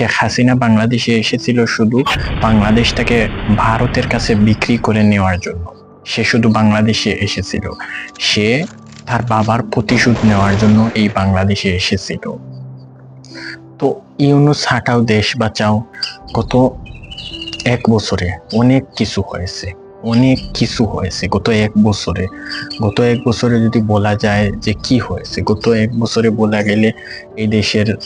শেখ হাসিনা বাংলাদেশে এসেছিল শুধু বাংলাদেশটাকে ভারতের কাছে বিক্রি করে নেওয়ার জন্য। সে শুধু বাংলাদেশে এসেছিল। সে তার বাবার প্রতিশোধ নেওয়ার জন্য এই বাংলাদেশে এসেছিল। তো ইউনুস, হাটাও দেশ বাঁচাও, গত এক বছরে অনেক কিছু হয়েছে। অনেক কিছু হয়েছে। গত এক বছরে, গত এক বছরে যদি বলা যায় যে কি হয়েছে, গত এক বছরে বলা গেলে এই দেশের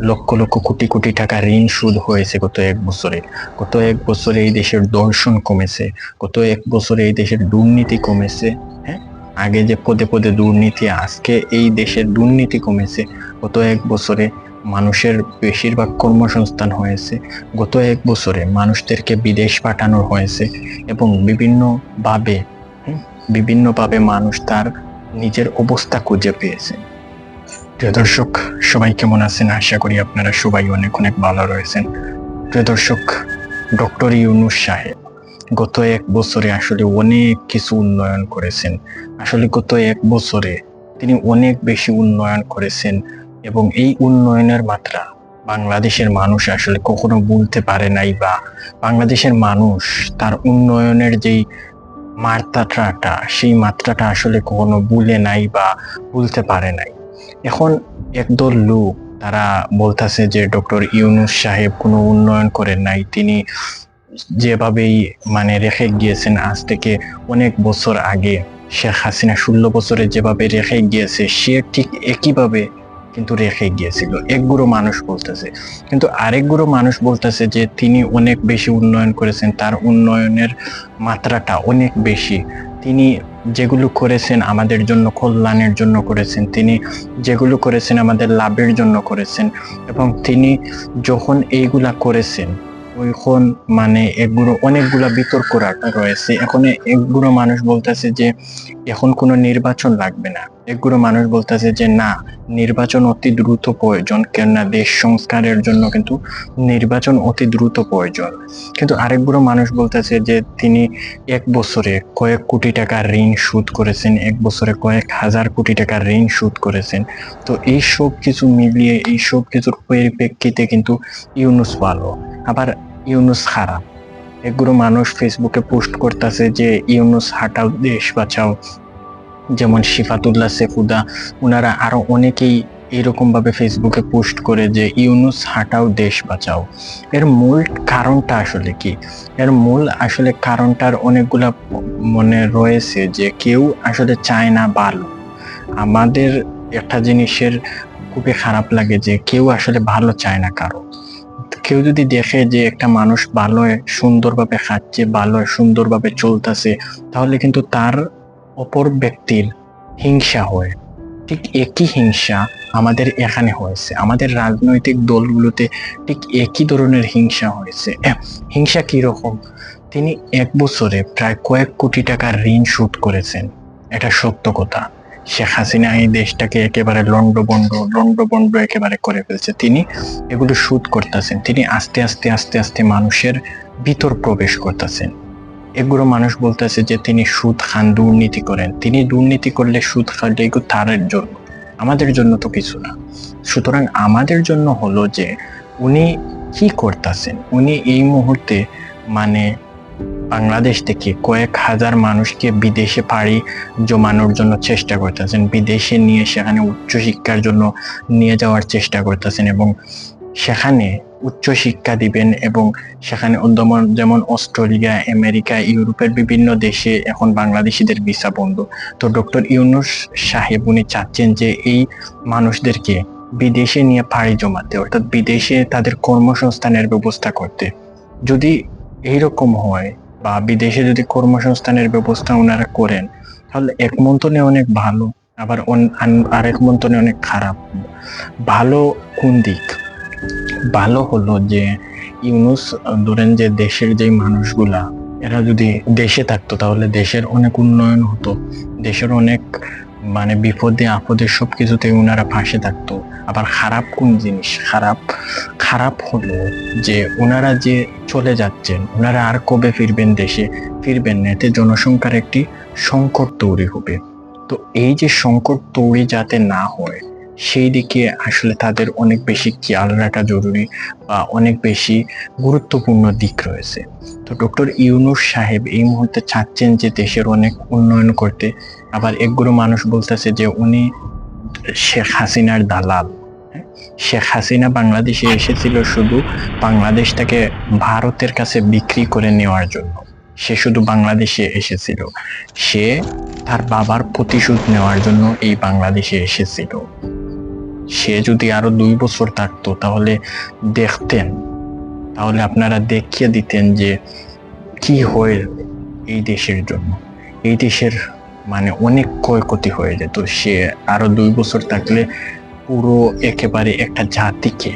লক্ষ লক্ষ কোটি কোটি টাকা ঋণ সুদ হয়েছে গত এক বছরে। গত এক বছরে এই দেশের দর্শন কমেছে। গত এক বছরে এই দেশের দুর্নীতি কমেছে হ্যাঁ? আগে যে পদে পদে দুর্নীতি, আজকে এই দেশের দুর্নীতি কমেছে। গত এক বছরে মানুষের বেশিরভাগ কর্মসংস্থান হয়েছে গত এক বছরে মানুষদেরকে বিদেশ পাঠানো হয়েছে এবং বিভিন্নভাবে বিভিন্নভাবে মানুষ তার নিজের অবস্থা খুঁজে পেয়েছে। প্রিয় দর্শক, সবাই কেমন আছেন? আশা করি আপনারা সবাই অনেক অনেক ভালো রয়েছেন। প্রিয় দর্শক, ডক্টর ইউনুস সাহেব গত এক বছরে আসলে অনেক কিছু উন্নয়ন করেছেন। আসলে গত এক বছরে তিনি অনেক বেশি উন্নয়ন করেছেন। এবং এই উন্নয়নের মাত্রা বাংলাদেশের মানুষ আসলে কখনো বলতে পারে নাই বা বাংলাদেশের মানুষ তার উন্নয়নের যেই মাত্রাটা, সেই মাত্রাটা আসলে কখনো ভুলে নাই বা ভুলতে পারে নাই। এখন একদল লোক তারা বলতেছে যে ডক্টর ইউনুস সাহেব কোনো উন্নয়ন করেন নাই। তিনি যেভাবেই মানে রেখে গিয়েছেন, আজ থেকে অনেক বছর আগে শেখ হাসিনা ষোলো বছরে যেভাবে রেখে গিয়েছে, সে ঠিক একইভাবে কিন্তু রেখে গিয়েছিল। একগুলো মানুষ বলতেছে। কিন্তু আরেকগুলো মানুষ বলতেছে যে, তিনি অনেক বেশি উন্নয়ন করেছেন। তার উন্নয়নের মাত্রাটা অনেক বেশি। তিনি যেগুলো করেছেন আমাদের জন্য, কল্যাণের জন্য করেছেন। তিনি যেগুলো করেছেন আমাদের লাভের জন্য করেছেন। এবং তিনি যখন এইগুলা করেছেন ওইখন মানে এগুলো অনেকগুলা বিতর্ক রয়েছে। এখন একগুলো মানুষ বলতেছে যে, এখন কোনো নির্বাচন লাগবে না। একগুলো মানুষ বলতেছে যে, না, নির্বাচন অতি দ্রুত প্রয়োজন, কেননা দেশ সংস্কারের জন্য কিন্তু নির্বাচন অতি দ্রুত প্রয়োজন। কিন্তু আরেকগুলো মানুষ বলতেছে যে, তিনি এক বছরে কয়েক কোটি টাকা ঋণ শোধ করেছেন, এক বছরে কয়েক হাজার কোটি টাকা ঋণ শোধ করেছেন। তো এই সব কিছু মিলিয়ে এই সব কিছুর পরিপ্রেক্ষিতে কিন্তু ইউনুস ভালো। আবার ইউনুস খারাপ এগুলো মানুষ ফেসবুকে পোস্ট করতেছে যে, ইউনুস হাটাও দেশ বাঁচাও। যেমন শিফাতুল্লাহ সেফুদা ওনারা আরও অনেকেই এরকম ভাবে ফেসবুকে পোস্ট করে যে, ইউনুস হাটাও দেশ বাঁচাও। এর মূল কারণটা আসলে কি? এর মূল আসলে কারণটার অনেকগুলা মনে রয়েছে যে, কেউ আসলে চায় না ভালো। আমাদের একটা জিনিসের খুবই খারাপ লাগে যে, কেউ আসলে ভালো চায় না কারও। কেউ যদি দেখে যে একটা মানুষ ভালো সুন্দরভাবে খাচ্ছে ভালো সুন্দরভাবে চলতেছে, তাহলে কিন্তু তার অপর ব্যক্তির হিংসা হয়। ঠিক একই হিংসা আমাদের এখানে হয়েছে। আমাদের রাজনৈতিক দলগুলোতে ঠিক একই ধরনের হিংসা হয়েছে। হিংসা কীরকম? তিনি এক বছরে প্রায় কয়েক কোটি টাকার ঋণ শোধ করেছেন। এটা সত্য কথা। শেখ হাসিনা এই দেশটাকে একেবারে লন্ডবন্ড লন্ডবন্ড একেবারে করে ফেলছে। তিনি এগুলো সুদ করতেছেন। তিনি আস্তে আস্তে আস্তে আস্তে মানুষের ভিতর প্রবেশ করতেছেন। এগুলো মানুষ বলতেছে যে তিনি সুদ খান, দুর্নীতি করেন। তিনি দুর্নীতি করলে সুদ খাওয়ালে এগুলো তার জন্য। আমাদের জন্য তো কিছু না। সুতরাং আমাদের জন্য হলো যে উনি কি করতেছেন? উনি এই মুহূর্তে মানে বাংলাদেশ থেকে কয়েক হাজার মানুষকে বিদেশে পাড়ি জমানোর জন্য চেষ্টা করতেছেন। বিদেশে নিয়ে সেখানে উচ্চশিক্ষার জন্য নিয়ে যাওয়ার চেষ্টা করতেছেন এবং সেখানে উচ্চ শিক্ষা দিবেন এবং সেখানে যেমন অস্ট্রেলিয়া, আমেরিকা, ইউরোপের বিভিন্ন দেশে এখন বাংলাদেশিদের ভিসা বন্ধ। তো ডক্টর ইউনুস সাহেব উনি চাচ্ছেন যে এই মানুষদেরকে বিদেশে নিয়ে পাড়ি জমাতে, অর্থাৎ বিদেশে তাদের কর্মসংস্থানের ব্যবস্থা করতে। যদি এইরকম হয় বা বিদেশে যদি কর্মসংস্থানের ব্যবস্থা ওনারা করেন, তাহলে এক মন্তনে অনেক ভালো, আবার আরেক মন্তনে অনেক খারাপ। ভালো কোন দিক? ভালো হলো যে ইউনুস, ধরেন যে দেশের যে মানুষগুলা, এরা যদি দেশে থাকতো, তাহলে দেশের অনেক উন্নয়ন হতো, দেশের অনেক মানে বিপদে, আপদে সব কিছুতে ওনারা ফাঁসে থাকতো। আবার খারাপ কোন জিনিস? খারাপ খারাপ হলো যে ওনারা যে চলে যাচ্ছেন ওনারা আর কবে ফিরবেন দেশে? ফিরবেন না, এতে জনসংখ্যার একটি সংকট তৈরি হবে। তো এই যে সংকট তৈরি যাতে না হয় সেই দিকে আসলে তাদের অনেক বেশি খেয়াল রাখা জরুরি বা অনেক বেশি গুরুত্বপূর্ণ দিক রয়েছে। তো ডক্টর ইউনুস সাহেব এই মুহূর্তে চাচ্ছেন যে দেশের অনেক উন্নয়ন করতে। আবার একগুলো মানুষ বলতেছে যে উনি শেখ হাসিনার দালাল। হ্যাঁ? শেখ হাসিনা বাংলাদেশে এসেছিল শুধু বাংলাদেশটাকে ভারতের কাছে বিক্রি করে নেওয়ার জন্য। সে শুধু বাংলাদেশে এসেছিল। সে তার বাবার প্রতিশোধ নেওয়ার জন্য এই বাংলাদেশে এসেছিল। সে যদি আরও দুই বছর থাকতো, তাহলে দেখতেন। তাহলে আপনারা দেখিয়ে দিতেন যে কি হয় এই দেশের জন্য। এই দেশের মানে অনেক ক্ষয়ক্ষতি হয়ে যেত। সে আরও দুই বছর থাকলে পুরো একেবারে একটা জাতিকে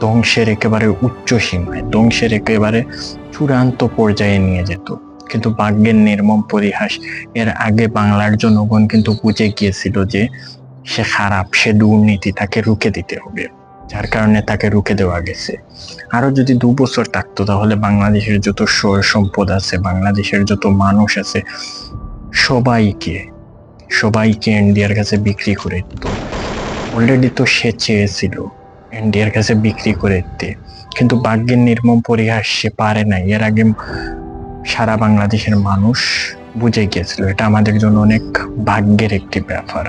ধ্বংসের একেবারে উচ্চ সীমায়, ধ্বংসের একেবারে চূড়ান্ত পর্যায়ে নিয়ে যেত। কিন্তু ভাগ্যের নির্মম পরিহাস এর আগে বাংলার জনগণ কিন্তু বুঝে গিয়েছিল যে সে খারাপ, সে দুর্নীতি তাকে রুখে দিতে হবে, যার কারণে তাকে রুখে দেওয়া গেছে। আরও যদি দু বছর থাকতো তাহলে বাংলাদেশের যত সম্পদ আছে, বাংলাদেশের যত মানুষ আছে, সবাইকে সবাইকে ইন্ডিয়ার কাছে বিক্রি করে দিত। অলরেডি তো সে চেয়েছিল ইন্ডিয়ার কাছে বিক্রি করে দিতে। কিন্তু ভাগ্যের নির্মম পরিহাস সে পারে নাই। এর আগে সারা বাংলাদেশের মানুষ বুঝে গিয়েছিল, এটা আমাদের জন্য অনেক ভাগ্যের একটি ব্যাপার।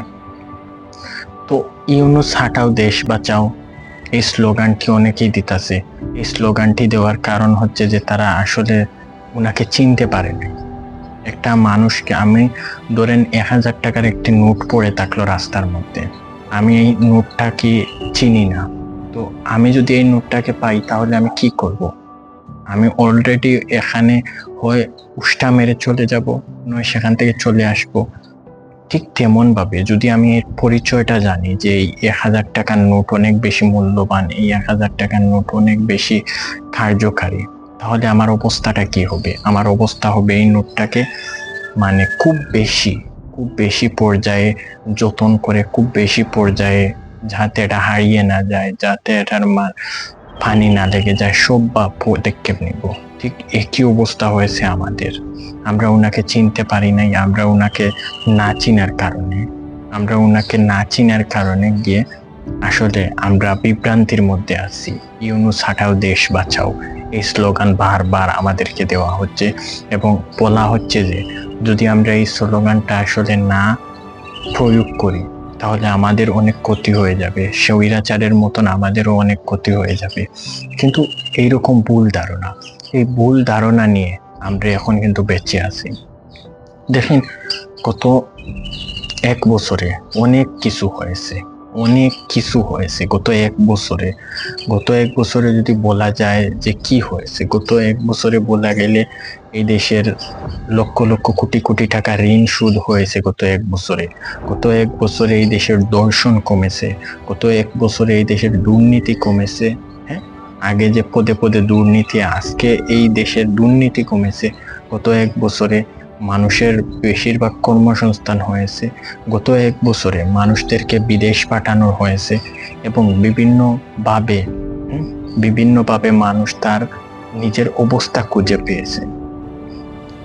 তো ইউনুস, হাটাও দেশ বাঁচাও। এই স্লোগানটি অনেকেই দিতেছে। এই স্লোগানটি দেওয়ার কারণ হচ্ছে যে তারা আসলে ওনাকে চিনতে পারে নাই একটা মানুষকে আমি, ধরেন এক হাজার টাকার একটি নোট পড়ে থাকল রাস্তার মধ্যে। আমি এই নোটটাকে চিনি না? তো আমি যদি এই নোটটাকে পাই, তাহলে আমি কি করব। আমি অলরেডি এখানে হয়ে উষ্টা মেরে চলে যাব, নয় সেখান থেকে চলে আসব। ঠিক তেমন ভাবে যদি আমি এর পরিচয়টা জানি যে এই এক হাজার টাকার নোট অনেক বেশি মূল্যবান, এই এক হাজার টাকার নোট অনেক বেশি কার্যকারী, তাহলে আমার অবস্থাটা কি হবে? আমার অবস্থা হবে এই নোটটাকে মানে খুব বেশি খুব বেশি পর্যায়ে যতন করে, খুব বেশি পর্যায়ে যাতে এটা হারিয়ে না যায়, যাতে এটার মা- পানি না লেগে যায়, সব বা পদক্ষেপ নিব। ঠিক একই অবস্থা হয়েছে আমাদের। আমরা ওনাকে চিনতে পারি নাই, আমরা ওনাকে না চিনার কারণে। আমরা ওনাকে না চিনার কারণে গিয়ে আসলে আমরা বিভ্রান্তির মধ্যে আছি। ইউনুস হাটাও দেশ বাঁচাও, এই স্লোগান বারবার আমাদেরকে দেওয়া হচ্ছে এবং বলা হচ্ছে যে, যদি আমরা এই স্লোগানটা আসলে না প্রয়োগ করি, তাহলে আমাদের অনেক ক্ষতি হয়ে যাবে। স্বৈরাচারের মতন আমাদেরও অনেক ক্ষতি হয়ে যাবে। কিন্তু এইরকম ভুল ধারণা এই ভুল ধারণা নিয়ে আমরা এখন কিন্তু বেঁচে আছি। দেখেন গত এক বছরে অনেক কিছু হয়েছে, অনেক কিছু হয়েছে। গত এক বছরে, গত এক বছরে যদি বলা যায় যে কি হয়েছে, গত এক বছরে বলা গেলে এই দেশের লক্ষ লক্ষ কোটি কোটি টাকা ঋণ সুদ হয়েছে গত এক বছরে। গত এক বছরে এই দেশের দর্শন কমেছে, গত এক বছরে এই দেশের দুর্নীতি কমেছে। আগে যে পদে পদে দুর্নীতি, আজকে এই দেশের দুর্নীতি কমেছে। গত এক বছরে মানুষের বেশিরভাগ কর্মসংস্থান হয়েছে। গত এক বছরে মানুষদেরকে বিদেশ পাঠানো হয়েছে এবং বিভিন্নভাবে বিভিন্নভাবে মানুষ তার নিজের অবস্থা খুঁজে পেয়েছে।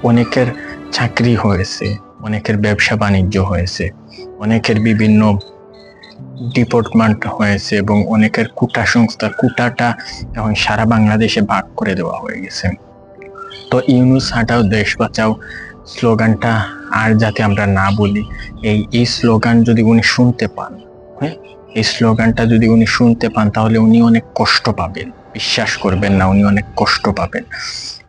অনেকের চাকরি হয়েছে, অনেকের ব্যবসা বাণিজ্য হয়েছে, অনেকের বিভিন্ন ডিপার্টমেন্ট হয়েছে এবং অনেকের কুটা সংস্থা কুটাটা এখন সারা বাংলাদেশে ভাগ করে দেওয়া হয়ে গেছে। তো ইউনুস হাটাও দেশ বাঁচাও স্লোগানটা আর যাতে আমরা না বলি, এই এই স্লোগান যদি উনি শুনতে পান হ্যাঁ? এই স্লোগানটা যদি উনি শুনতে পান, তাহলে উনি অনেক কষ্ট পাবেন, বিশ্বাস করবেন না, উনি অনেক কষ্ট পাবেন।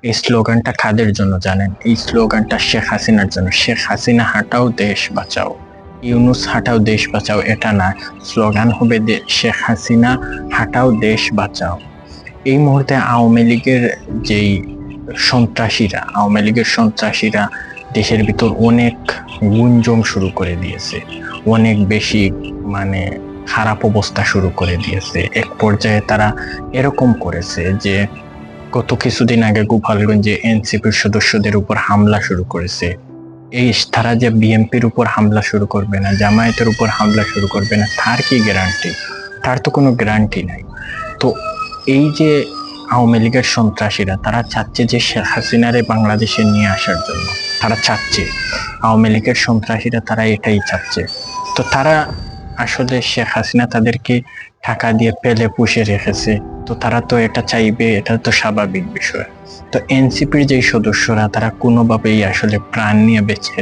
এই স্লোগানটা খাদের জন্য জানেন? এই স্লোগানটা শেখ হাসিনার জন্য। শেখ হাসিনা হাঁটাও দেশ বাঁচাও। ইউনুস, হাঁটাও দেশ বাঁচাও এটা না। স্লোগান হবে শেখ হাসিনা, হাঁটাও দেশ বাঁচাও এই মুহূর্তে আওয়ামী লীগের যেই সন্ত্রাসীরা, আওয়ামী লীগের সন্ত্রাসীরা দেশের ভিতর অনেক গুঞ্জন শুরু করে দিয়েছে। অনেক বেশি মানে খারাপ অবস্থা শুরু করে দিয়েছে। এক পর্যায়ে তারা এরকম করেছে যে, গত কিছুদিন আগে গোপালগঞ্জে এনসিপির সদস্যদের উপর হামলা শুরু করেছে। এই তারা যে বিএনপির উপর হামলা শুরু করবে না, জামায়াতের উপর হামলা শুরু করবে না, তার কি গ্যারান্টি তার তো কোনো গ্যারান্টি নাই। তো এই যে আওয়ামী লীগের সন্ত্রাসীরা, তারা চাচ্ছে যে শেখ হাসিনারে বাংলাদেশে নিয়ে আসার জন্য। তারা চাচ্ছে। আওয়ামী লীগের সন্ত্রাসীরা তারা এটাই চাচ্ছে। তো তারা আসলে শেখ হাসিনা তাদেরকে টাকা দিয়ে পেলে পুষে রেখেছে। তো তারা তো এটা চাইবে, এটা তো স্বাভাবিক বিষয়। তো এনসিপির যেই সদস্যরা, তারা কোনোভাবেই আসলে প্রাণ নিয়ে বেঁচে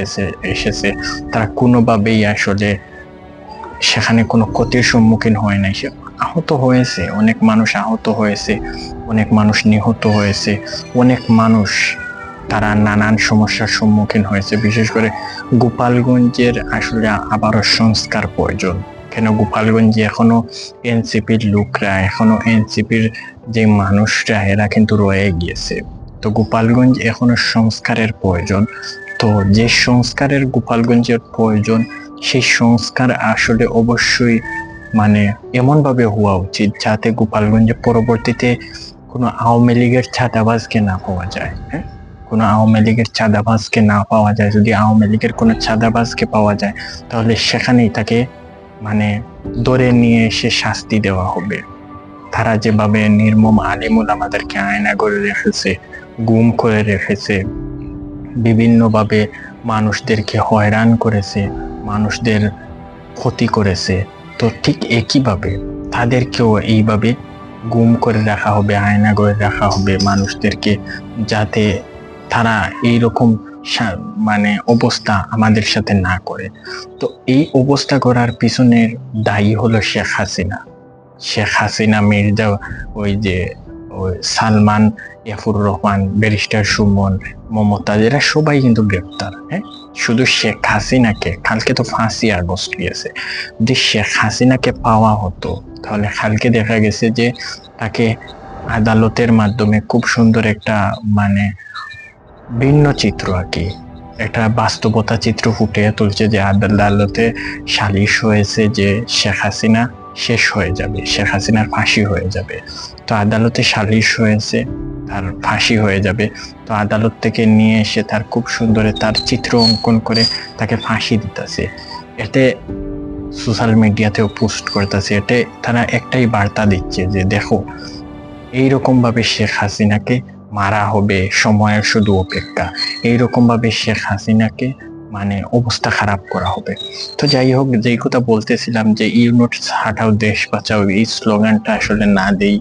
এসেছে। তারা কোনোভাবেই আসলে সেখানে কোনো ক্ষতির সম্মুখীন হয় নাই। সে আহত হয়েছে, অনেক মানুষ আহত হয়েছে, অনেক মানুষ নিহত হয়েছে, অনেক মানুষ তারা নানান সমস্যার সম্মুখীন হয়েছে। বিশেষ করে গোপালগঞ্জের আসলে আবারও সংস্কার প্রয়োজন। কেন গোপালগঞ্জে এখনও এনসিপির লোকরা, এখনও এনসিপির যে মানুষরা, এরা কিন্তু রয়ে গিয়েছে। তো গোপালগঞ্জ এখনও সংস্কারের প্রয়োজন। তো যে সংস্কারের গোপালগঞ্জের প্রয়োজন, সেই সংস্কার আসলে অবশ্যই মানে এমনভাবে হওয়া উচিত যাতে গোপালগঞ্জে পরবর্তীতে কোনো আওয়ামী লীগের ছাদাবাজকে না পাওয়া যায় হ্যাঁ? কোনো আওয়ামী লীগের চাঁদাবাজকে না পাওয়া যায়। যদি আওয়ামী লীগের কোনো চাঁদাবাজকে পাওয়া যায়, তাহলে সেখানেই তাকে মানে ধরে নিয়ে এসে শাস্তি দেওয়া হবে। তারা যেভাবে নির্মম আলিমুল আমাদেরকে আয়না করে রেখেছে, গুম করে রেখেছে, বিভিন্নভাবে মানুষদেরকে হয়রান করেছে, মানুষদের ক্ষতি করেছে, তো ঠিক একইভাবে তাদেরকেও এইভাবে গুম করে রাখা হবে, আয়না করে রাখা হবে মানুষদেরকে, যাতে তারা এইরকম মানে অবস্থা আমাদের সাথে না করে। তো এই অবস্থা করার পিছনের দায়ী হলো শেখ হাসিনা। শেখ হাসিনা, মির্জা, ওই যে, ওই সালমান ইয়াফুর রহমান, ব্যারিস্টার সুমন মমতাজ এরা সবাই কিন্তু গ্রেপ্তার হ্যাঁ? শুধু শেখ হাসিনাকে, কালকে তো ফাঁসি আগস্ট গিয়েছে যদি শেখ হাসিনাকে পাওয়া হতো, তাহলে কালকে দেখা গেছে যে তাকে আদালতের মাধ্যমে খুব সুন্দর একটা মানে ভিন্ন চিত্র আর কি। একটা বাস্তবতা চিত্র ফুটিয়ে তুলছে যে আদালতে সালিশ হয়েছে যে শেখ হাসিনা শেষ হয়ে যাবে, শেখ হাসিনার ফাঁসি হয়ে যাবে। তো আদালতে সালিশ হয়েছে, তার ফাঁসি হয়ে যাবে। তো আদালত থেকে নিয়ে এসে তার খুব সুন্দরে তার চিত্র অঙ্কন করে তাকে ফাঁসি দিতেছে। এতে সোশ্যাল মিডিয়াতেও পোস্ট করতেছে। এতে তারা একটাই বার্তা দিচ্ছে যে দেখো এইরকম ভাবে শেখ হাসিনাকে মারা হবে, সময়ের শুধু অপেক্ষা। এইরকম ভাবে শেখ হাসিনাকে মানে অবস্থা খারাপ করা হবে। তো যাই হোক, যেই কথা বলতেছিলাম যে ইউনিট হাটাও দেশ বাঁচাও এই স্লোগানটা আসলে না দেই।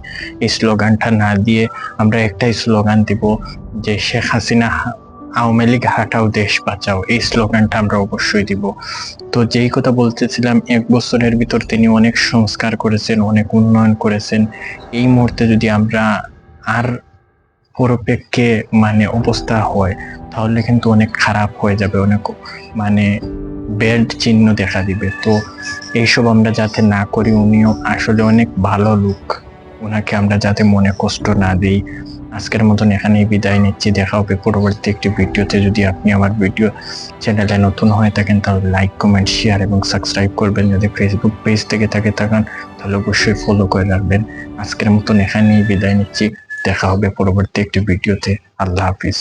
এই স্লোগানটা না দিয়ে আমরা একটাই স্লোগান দিব যে, শেখ হাসিনা আওয়ামী লীগ হাটাও দেশ বাঁচাও এই স্লোগানটা আমরা অবশ্যই দিব। তো যেই কথা বলতেছিলাম, এক বছরের ভিতর তিনি অনেক সংস্কার করেছেন, অনেক উন্নয়ন করেছেন। এই মুহূর্তে যদি আমরা আর পরপেক্ষে মানে অবস্থা হয়, তাহলে কিন্তু অনেক খারাপ হয়ে যাবে, অনেক মানে বেল্ট চিহ্ন দেখা দিবে। তো এইসব আমরা যাতে না করি, উনিও আসলে অনেক ভালো লোক। ওনাকে আমরা যাতে মনে কষ্ট না দিই। আজকের মতন এখানেই বিদায় নিচ্ছি। দেখা হবে পরবর্তী একটি ভিডিওতে। যদি আপনি আমার ভিডিও চ্যানেলে নতুন হয়ে থাকেন, তাহলে লাইক কমেন্ট শেয়ার এবং সাবস্ক্রাইব করবেন। যদি ফেসবুক পেজ থেকে থাকে থাকান, তাহলে অবশ্যই ফলো করে রাখবেন। আজকের মতন এখানেই বিদায় নিচ্ছি। দেখা হবে পরবর্তী একটি ভিডিওতে। আল্লাহ হাফিজ।